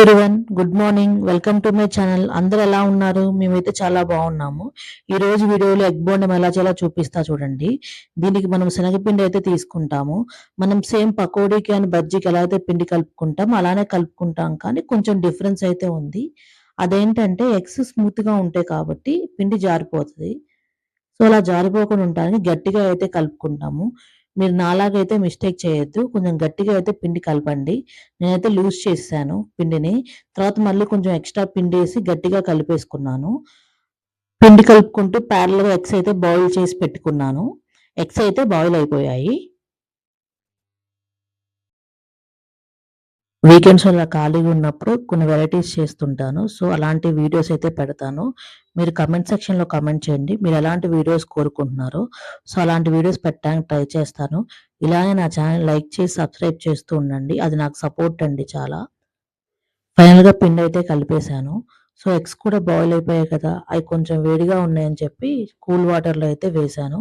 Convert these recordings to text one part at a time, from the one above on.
Everyone good morning welcome to my channel అందరు ఎలా ఉన్నారు? మేమైతే చాలా బాగున్నాము. ఈ రోజు వీడియోలో ఎగ్ బోండం ఎలా చేయాలో చూపిస్తా చూడండి. దీనికి మనం శనగపిండి అయితే తీసుకుంటాము. మనం సేమ్ పకోడీకి అని బజ్జీకి ఎలా అయితే పిండి కలుపుకుంటాం అలానే కలుపుకుంటాం కానీ కొంచెం డిఫరెన్స్ అయితే ఉంది. అదేంటంటే ఎగ్స్ స్మూత్గా ఉంటాయి కాబట్టి పిండి జారిపోతుంది. సో అలా జారిపోకుండా ఉండడానికి గట్టిగా అయితే కలుపుకుంటాము. మీరు నాలాగైతే మిస్టేక్ చేయొద్దు. కొంచెం గట్టిగా అయితే పిండి కలపండి. నేనైతే లూజ్ చేసాను పిండిని. తర్వాత మళ్ళీ కొంచెం ఎక్స్ట్రా పిండి వేసి గట్టిగా కలిపేసుకున్నాను. పిండి కలుపుకుంటూ ప్యారల్గా ఎగ్స్ అయితే బాయిల్ చేసి పెట్టుకున్నాను. ఎగ్స్ అయితే బాయిల్ అయిపోయాయి. వీకెండ్స్ అలా ఖాళీగా ఉన్నప్పుడు కొన్ని వెరైటీస్ చేస్తుంటాను. సో అలాంటి వీడియోస్ అయితే పెడతాను. మీరు కమెంట్ సెక్షన్లో కమెంట్ చేయండి. మీరు ఎలాంటి వీడియోస్ కోరుకుంటున్నారో సో అలాంటి వీడియోస్ పెట్టడానికి ట్రై చేస్తాను. ఇలానే నా ఛానల్ లైక్ చేసి సబ్స్క్రైబ్ చేస్తూ ఉండండి. అది నాకు సపోర్ట్ అండి చాలా. ఫైనల్గా పిండి అయితే కలిపేశాను. సో ఎగ్స్ కూడా బాయిల్ అయిపోయాయి కదా అవి కొంచెం వేడిగా ఉన్నాయని చెప్పి కూల్ వాటర్లో అయితే వేశాను.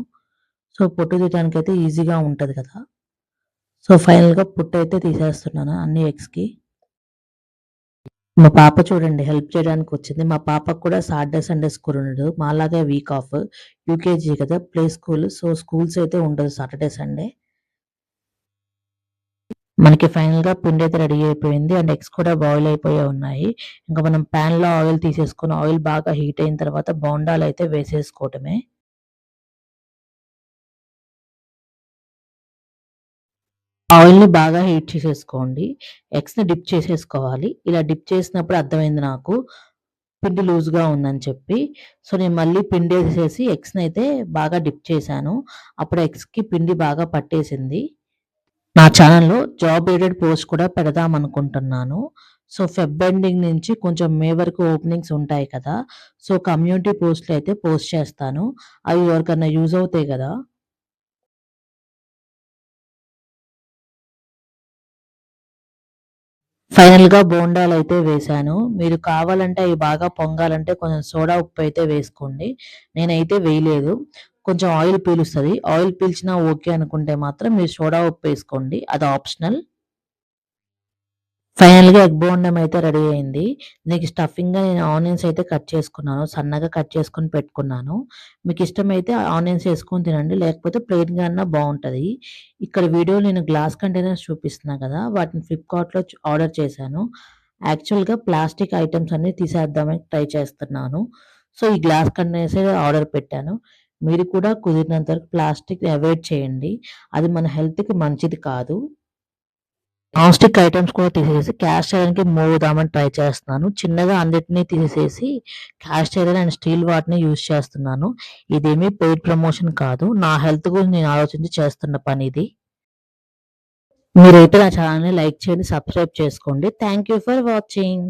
సో పొట్టు తీయడానికి అయితే ఈజీగా ఉంటుంది కదా. సో ఫైనల్గా పుట్టు అయితే తీసేస్తున్నాను అన్ని ఎగ్స్కి. మా పాప చూడండి హెల్ప్ చేయడానికి వచ్చింది. మా పాపకు కూడా సాటర్డే సండే స్కూల్ ఉండదు. మాలాగే వీక్ ఆఫ్ యూకేజీ కదా ప్లే స్కూల్. సో స్కూల్స్ అయితే ఉండదు సాటర్డే సండే. మనకి ఫైనల్గా పిండి అయితే రెడీ అయిపోయింది. అండ్ ఎగ్స్ కూడా బాయిల్ అయిపోయి ఉన్నాయి. ఇంకా మనం ప్యాన్లో ఆయిల్ తీసేసుకుని ఆయిల్ బాగా హీట్ అయిన తర్వాత బోండాలు అయితే వేసేసుకోవటమే. ఆయిల్‌ని బాగా హీట్ చేసేసుకోండి. ఎగ్స్‌ని డిప్ చేసేసుకోవాలి. ఇలా డిప్ చేసినప్పుడు అర్థమైంది నాకు. పిండి లూజ్‌గా ఉందని చెప్పి. సో, నేను మళ్ళీ పిండి వేసేసి ఎగ్స్ని అయితే బాగా డిప్ చేశాను. అప్పుడు ఎగ్స్‌కి పిండి బాగా పట్టేసింది. నా ఛానల్‌లో జాబ్ ఎయిడెడ్ పోస్ట్ కూడా పెడదామనుకుంటున్నాను. సో, ఫెబ్ ఎండింగ్ నుంచి కొంచెం మే వరకు ఓపెనింగ్స్ ఉంటాయి కదా! సో, కమ్యూనిటీ పోస్ట్‌లు అయితే పోస్ట్ చేస్తాను. అవి ఎవరికన్నా యూజ్ అవుతాయి కదా ఫైనల్‌గా బోండాలు అయితే వేశాను. మీరు కావాలంటే అవి బాగా పొంగాలంటే కొంచెం సోడా ఉప్పు అయితే వేసుకోండి. నేనైతే వేయలేదు. కొంచెం ఆయిల్ పీలుస్తుంది ఆయిల్ పీల్చినా ఓకే అనుకుంటే మాత్రం మీరు సోడా ఉప్పు వేసుకోండి. అది ఆప్షనల్. ఫైనల్‌గా ఎగ్ బోండం అయితే రెడీ అయింది. దీనికి స్టఫింగ్‌గా నేను ఆనియన్స్ అయితే కట్ చేసుకున్నాను. సన్నగా కట్ చేసుకొని పెట్టుకున్నాను. మీకు ఇష్టమైతే ఆనియన్స్ వేసుకొని తినండి. లేకపోతే ప్లెయిన్‌గా అన్నా బాగుంటుంది ఇక్కడ వీడియో నేను గ్లాస్ కంటైనర్స్ చూపిస్తున్నా కదా! వాటిని ఫ్లిప్‌కార్ట్‌లో ఆర్డర్ చేశాను. యాక్చువల్‌గా ప్లాస్టిక్ ఐటమ్స్ అన్నీ తీసేద్దామని ట్రై చేస్తున్నాను. సో, ఈ గ్లాస్ కంటైనర్స్ ఆర్డర్ పెట్టాను. మీరు కూడా కుదిరినంత వరకు ప్లాస్టిక్ అవాయిడ్ చేయండి. అది మన హెల్త్‌కి మంచిది కాదు. నాన్ స్టిక్ కూడా తీసేసి క్యాష్ ఐరన్‌కి మూవ్ దామని ట్రై చేస్తున్నాను. చిన్నగా అన్నిటిని తీసేసి క్యాష్ ఐరన్ అండ్ స్టీల్ వాటిని యూజ్ చేస్తున్నాను. ఇదేమీ పెయిడ్ ప్రమోషన్ కాదు. నా హెల్త్ గురించి నేను ఆలోచించి చేస్తున్న పనిది. మీరైతే నా ఛానల్‌ని లైక్ చేయండి, సబ్స్క్రైబ్ చేసుకోండి. Thank you for watching.